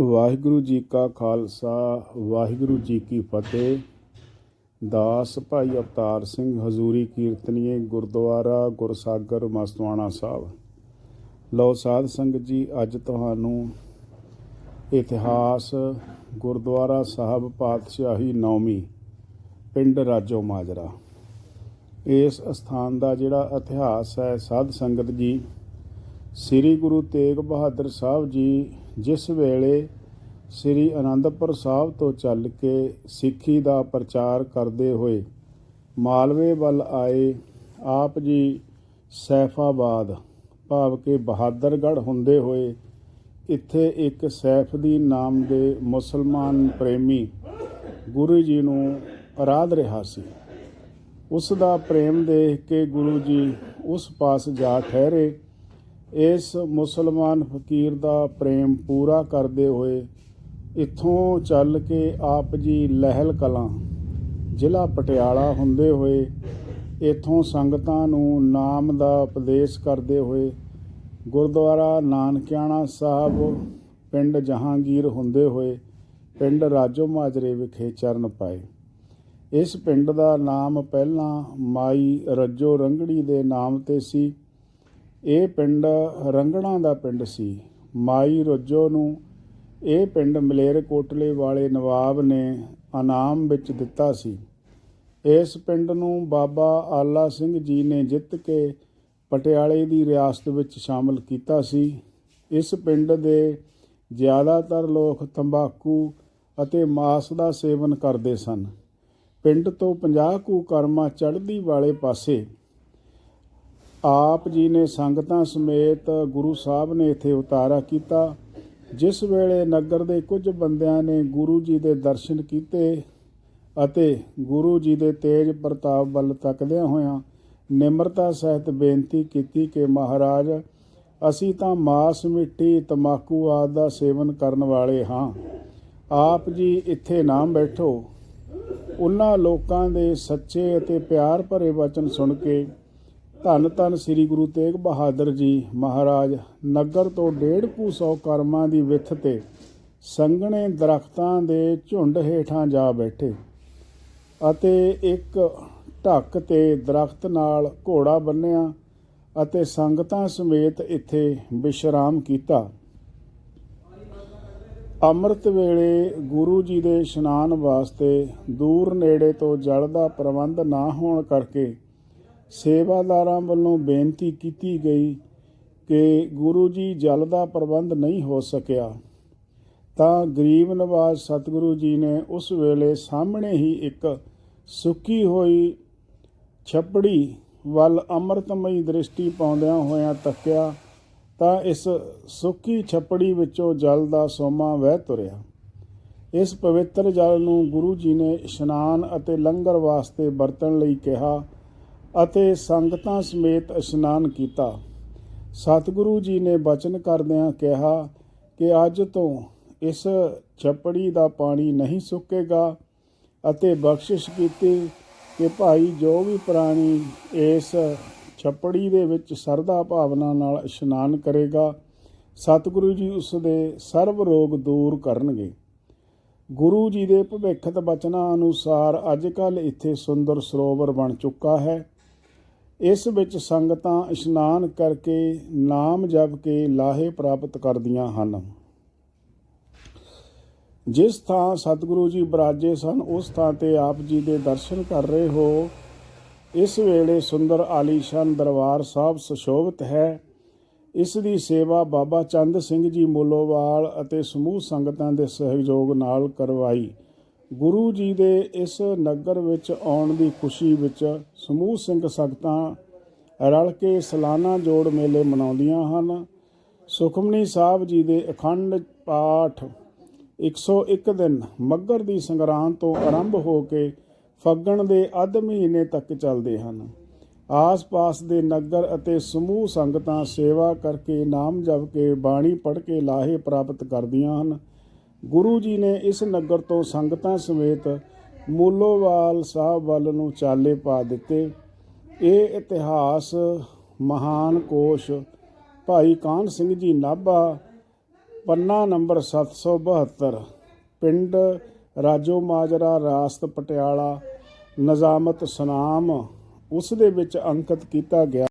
ਵਾਹਿਗੁਰੂ ਜੀ ਕਾ ਖਾਲਸਾ, ਵਾਹਿਗੁਰੂ ਜੀ ਕੀ ਫਤਿਹ। ਦਾਸ ਭਾਈ ਅਵਤਾਰ ਸਿੰਘ ਹਜ਼ੂਰੀ ਕੀਰਤਨੀਏ ਗੁਰਦੁਆਰਾ ਗੁਰਸਾਗਰ, ਮਸਤਵਾਣਾ ਸਾਹਿਬ। ਲਓ ਸਾਧ ਸੰਗਤ ਜੀ, ਅੱਜ ਤੁਹਾਨੂੰ ਇਤਿਹਾਸ, ਗੁਰਦੁਆਰਾ ਸਾਹਿਬ ਪਾਤਸ਼ਾਹੀ ਨੌਮੀ ਪਿੰਡ ਰਾਜੋ ਮਾਜਰਾ। ਇਸ ਸਥਾਨ ਦਾ ਜਿਹੜਾ ਇਤਿਹਾਸ ਹੈ, ਸਾਧ ਸੰਗਤ ਜੀ ਸ੍ਰੀ ਗੁਰੂ ਤੇਗ ਬਹਾਦਰ ਸਾਹਿਬ ਜੀ ਜਿਸ ਵੇਲੇ ਸ੍ਰੀ ਅਨੰਦਪੁਰ ਸਾਹਿਬ ਤੋਂ ਚੱਲ ਕੇ ਸਿੱਖੀ ਦਾ ਪ੍ਰਚਾਰ ਕਰਦੇ ਹੋਏ ਮਾਲਵੇ ਵੱਲ ਆਏ, ਆਪ ਜੀ ਸੈਫਾਬਾਦ, ਭਾਵ ਕਿ ਬਹਾਦਰਗੜ੍ਹ ਹੁੰਦੇ ਹੋਏ ਇੱਥੇ ਇੱਕ ਸੈਫਦੀਨ ਨਾਮ ਦੇ ਮੁਸਲਮਾਨ ਪ੍ਰੇਮੀ ਗੁਰੂ ਜੀ ਨੂੰ ਅਰਾਧ ਰਿਹਾ ਸੀ। ਉਸ ਦਾ ਪ੍ਰੇਮ ਦੇਖ ਕੇ ਗੁਰੂ ਜੀ ਉਸ ਪਾਸ ਜਾ ਠਹਿਰੇ ਇਸ ਮੁਸਲਮਾਨ ਫਕੀਰ ਦਾ ਪ੍ਰੇਮ ਪੂਰਾ ਕਰਦੇ ਹੋਏ ਇੱਥੋਂ ਚੱਲ ਕੇ ਆਪ ਜੀ ਲਹਿਲ ਕਲਾਂ, ਜ਼ਿਲ੍ਹਾ ਪਟਿਆਲਾ ਹੁੰਦੇ ਹੋਏ ਇੱਥੋਂ ਸੰਗਤਾਂ ਨੂੰ ਨਾਮ ਦਾ ਉਪਦੇਸ਼ ਕਰਦੇ ਹੋਏ ਗੁਰਦੁਆਰਾ ਨਾਨਕਿਆਣਾ ਸਾਹਿਬ, ਪਿੰਡ ਜਹਾਂਗੀਰ ਹੁੰਦੇ ਹੋਏ ਪਿੰਡ ਰਾਜੋ ਮਾਜਰੇ ਵਿਖੇ ਚਰਨ ਪਾਏ। ਇਸ ਪਿੰਡ ਦਾ ਨਾਮ ਪਹਿਲਾਂ ਮਾਈ ਰੱਜੋ ਰੰਗੜੀ ਦੇ ਨਾਮ ਤੇ ਸੀ। ਇਹ ਪਿੰਡ ਰੰਗਣਾ ਦਾ ਪਿੰਡ ਸੀ। ਮਾਈ ਰੱਜੋ ਨੂੰ ਇਹ ਪਿੰਡ ਮਲੇਰ ਕੋਟਲੇ ਵਾਲੇ ਨਵਾਬ ਨੇ ਇਨਾਮ ਵਿੱਚ ਦਿੱਤਾ ਸੀ। ਇਸ ਪਿੰਡ ਨੂੰ ਬਾਬਾ ਆਲਾ ਸਿੰਘ ਜੀ ਨੇ ਜਿੱਤ ਕੇ ਪਟਿਆਲੇ ਦੀ ਰਿਆਸਤ ਵਿੱਚ ਸ਼ਾਮਲ ਕੀਤਾ ਸੀ। ਇਸ ਪਿੰਡ ਦੇ ਜ਼ਿਆਦਾਤਰ ਲੋਕ ਤੰਬਾਕੂ ਅਤੇ ਮਾਸ ਦਾ ਸੇਵਨ ਕਰਦੇ ਸਨ। ਪਿੰਡ ਤੋਂ 50 ਕੁ ਕਰਮਾ ਚੜ੍ਹਦੀ ਵਾਲੇ ਪਾਸੇ ਆਪ ਜੀ ਨੇ ਸੰਗਤਾਂ ਸਮੇਤ ਗੁਰੂ ਸਾਹਿਬ ਨੇ ਇੱਥੇ ਉਤਾਰਾ ਕੀਤਾ। ਜਿਸ ਵੇਲੇ ਨਗਰ ਦੇ ਕੁਝ ਬੰਦਿਆਂ ਨੇ ਗੁਰੂ ਜੀ ਦੇ ਦਰਸ਼ਨ ਕੀਤੇ ਅਤੇ ਗੁਰੂ ਜੀ ਦੇ ਤੇਜ ਪ੍ਰਤਾਪ ਵੱਲ ਤੱਕਦਿਆਂ ਹੋਇਆਂ ਨਿਮਰਤਾ ਸਹਿਤ ਬੇਨਤੀ ਕੀਤੀ ਕਿ ਮਹਾਰਾਜ, ਅਸੀਂ ਤਾਂ ਮਾਸ, ਮਿੱਟੀ, ਤਮਾਕੂ ਆਦਿ ਦਾ ਸੇਵਨ ਕਰਨ ਵਾਲੇ ਹਾਂ। ਆਪ ਜੀ ਇੱਥੇ ਨਾ ਬੈਠੋ। ਉਹਨਾਂ ਲੋਕਾਂ ਦੇ ਸੱਚੇ ਅਤੇ ਪਿਆਰ ਭਰੇ ਵਚਨ ਸੁਣ ਕੇ ਧੰਨ ਧੰਨ ਸ੍ਰੀ ਗੁਰੂ ਤੇਗ ਬਹਾਦਰ ਜੀ ਮਹਾਰਾਜ, ਨਗਰ ਤੋਂ ਡੇਢ ਕੁ ਸੌ ਕਰਮਾਂ ਦੀ ਵਿੱਥ ਤੇ ਸੰਘਣੇ ਦਰਖਤਾਂ ਦੇ ਝੁੰਡ ਹੇਠਾਂ ਜਾ ਬੈਠੇ ਅਤੇ ਇੱਕ ਢੱਕ ਤੇ ਦਰਖਤ ਨਾਲ ਘੋੜਾ ਬੰਨਿਆ ਅਤੇ ਸੰਗਤਾਂ ਸਮੇਤ ਇੱਥੇ ਵਿਸ਼ਰਾਮ ਕੀਤਾ। ਅੰਮ੍ਰਿਤ ਵੇਲੇ ਗੁਰੂ ਜੀ ਦੇ ਇਸ਼ਨਾਨ ਵਾਸਤੇ ਦੂਰ ਨੇੜੇ ਤੋਂ ਜਲ ਦਾ ਪ੍ਰਬੰਧ ਨਾ ਹੋਣ ਕਰਕੇ ਸੇਵਾਦਾਰਾਂ ਵੱਲੋਂ ਬੇਨਤੀ ਕੀਤੀ ਗਈ ਕਿ ਗੁਰੂ ਜੀ ਜਲ ਦਾ ਪ੍ਰਬੰਧ ਨਹੀਂ ਹੋ ਸਕਿਆ। ਤਾਂ ਗਰੀਬ ਨਿਵਾਜ਼ ਸਤਿਗੁਰੂ ਜੀ ਨੇ ਉਸ ਵੇਲੇ ਸਾਹਮਣੇ ਹੀ ਇੱਕ ਸੁੱਕੀ ਹੋਈ ਛੱਪੜੀ ਵੱਲ ਅੰਮ੍ਰਿਤਮਈ ਦ੍ਰਿਸ਼ਟੀ ਪਾਉਂਦਿਆਂ ਹੋਇਆਂ ਤੱਕਿਆ ਤਾਂ ਇਸ ਸੁੱਕੀ ਛੱਪੜੀ ਵਿੱਚੋਂ ਜਲ ਦਾ ਸੋਮਾ ਵਹਿ ਤੁਰਿਆ। ਇਸ ਪਵਿੱਤਰ ਜਲ ਨੂੰ ਗੁਰੂ ਜੀ ਨੇ ਇਸ਼ਨਾਨ ਅਤੇ ਲੰਗਰ ਵਾਸਤੇ ਵਰਤਣ ਲਈ ਕਿਹਾ ਅਤੇ ਸੰਗਤਾਂ ਸਮੇਤ ਇਸ਼ਨਾਨ ਕੀਤਾ। ਸਤਿਗੁਰੂ ਜੀ ਨੇ ਬਚਨ ਕਰਦਿਆਂ ਕਿਹਾ ਕਿ ਅੱਜ ਤੋਂ ਇਸ ਛੱਪੜੀ ਦਾ ਪਾਣੀ ਨਹੀਂ ਸੁੱਕੇਗਾ ਅਤੇ ਬਖਸ਼ਿਸ਼ ਕੀਤੀ ਕਿ ਭਾਈ ਜੋ ਵੀ ਪ੍ਰਾਣੀ ਇਸ ਛੱਪੜੀ ਦੇ ਵਿੱਚ ਸਰਦਾ ਭਾਵਨਾ ਨਾਲ ਇਸ਼ਨਾਨ ਕਰੇਗਾ, ਸਤਿਗੁਰੂ ਜੀ ਉਸ ਦੇ ਸਰਬ ਰੋਗ ਦੂਰ ਕਰਨਗੇ। ਗੁਰੂ ਜੀ ਦੇ ਭਵਿੱਖਤ ਬਚਨਾਂ ਅਨੁਸਾਰ ਅੱਜ ਕੱਲ ਇੱਥੇ ਸੁੰਦਰ ਸਰੋਵਰ ਬਣ ਚੁੱਕਾ ਹੈ। ਇਸ ਵਿੱਚ ਸੰਗਤਾਂ ਇਸ਼ਨਾਨ ਕਰਕੇ ਨਾਮ ਜਪ ਕੇ ਲਾਹੇ ਪ੍ਰਾਪਤ ਕਰਦੀਆਂ ਹਨ। ਜਿਸ ਥਾਂ ਸਤਿਗੁਰੂ ਜੀ ਬਰਾਜੇ ਸਨ, ਉਸ ਥਾਂ ਤੇ ਆਪ ਜੀ ਦੇ ਦਰਸ਼ਨ ਕਰ ਰਹੇ ਹੋ। ਇਸ ਵੇਲੇ ਸੁੰਦਰ ਆਲੀਸ਼ਾਨ ਦਰਬਾਰ ਸਾਹਿਬ ਸੁਸ਼ੋਭਿਤ ਹੈ। ਇਸ ਦੀ ਸੇਵਾ ਬਾਬਾ ਚੰਦ ਸਿੰਘ ਜੀ ਮੋਲੋਵਾਲ ਅਤੇ ਸਮੂਹ ਸੰਗਤਾਂ ਦੇ ਸਹਿਯੋਗ ਨਾਲ ਕਰਵਾਈ। ਗੁਰੂ ਜੀ ਦੇ ਇਸ ਨਗਰ ਵਿੱਚ ਆਉਣ ਦੀ ਖੁਸ਼ੀ ਵਿੱਚ ਸਮੂਹ ਸਿੰਘ ਸੰਗਤਾਂ ਰਲ ਕੇ ਸਾਲਾਨਾ ਜੋੜ ਮੇਲੇ ਮਨਾਉਂਦੀਆਂ ਹਨ। ਸੁਖਮਨੀ ਸਾਹਿਬ ਜੀ ਦੇ ਅਖੰਡ ਪਾਠ 101 ਦਿਨ ਮੱਗਰ ਦੀ ਸੰਗਰਾਂਦ ਤੋਂ ਆਰੰਭ ਹੋ ਕੇ ਫੱਗਣ ਦੇ ਅੱਧ ਮਹੀਨੇ ਤੱਕ ਚੱਲਦੇ ਹਨ। ਆਸ-ਪਾਸ ਦੇ ਨਗਰ ਅਤੇ ਸਮੂਹ ਸੰਗਤਾਂ ਸੇਵਾ ਕਰਕੇ ਨਾਮ ਜਪ ਕੇ ਬਾਣੀ ਪੜ੍ਹ ਕੇ ਲਾਹੇ ਪ੍ਰਾਪਤ ਕਰਦੀਆਂ ਹਨ। ਗੁਰੂ ਜੀ ਨੇ ਇਸ ਨਗਰ ਤੋਂ ਸੰਗਤਾਂ ਸਮੇਤ ਮੂਲੋਵਾਲ ਸਾਹਿਬ ਵੱਲ ਨੂੰ ਚਾਲੇ ਪਾ ਦਿੱਤੇ। ਇਹ ਇਤਿਹਾਸ ਮਹਾਨ ਕੋਸ਼। ਭਾਈ ਕਾਨ ਸਿੰਘ ਜੀ ਨਾਭਾ, ਪੰਨਾ ਨੰਬਰ 772 ਪਿੰਡ ਰਾਜੋ ਮਾਜਰਾ, ਰਾਸਤ ਪਟਿਆਲਾ, ਨਜ਼ਾਮਤ ਸੁਨਾਮ, ਉਸ ਦੇ ਵਿੱਚ ਅੰਕਿਤ ਕੀਤਾ ਗਿਆ।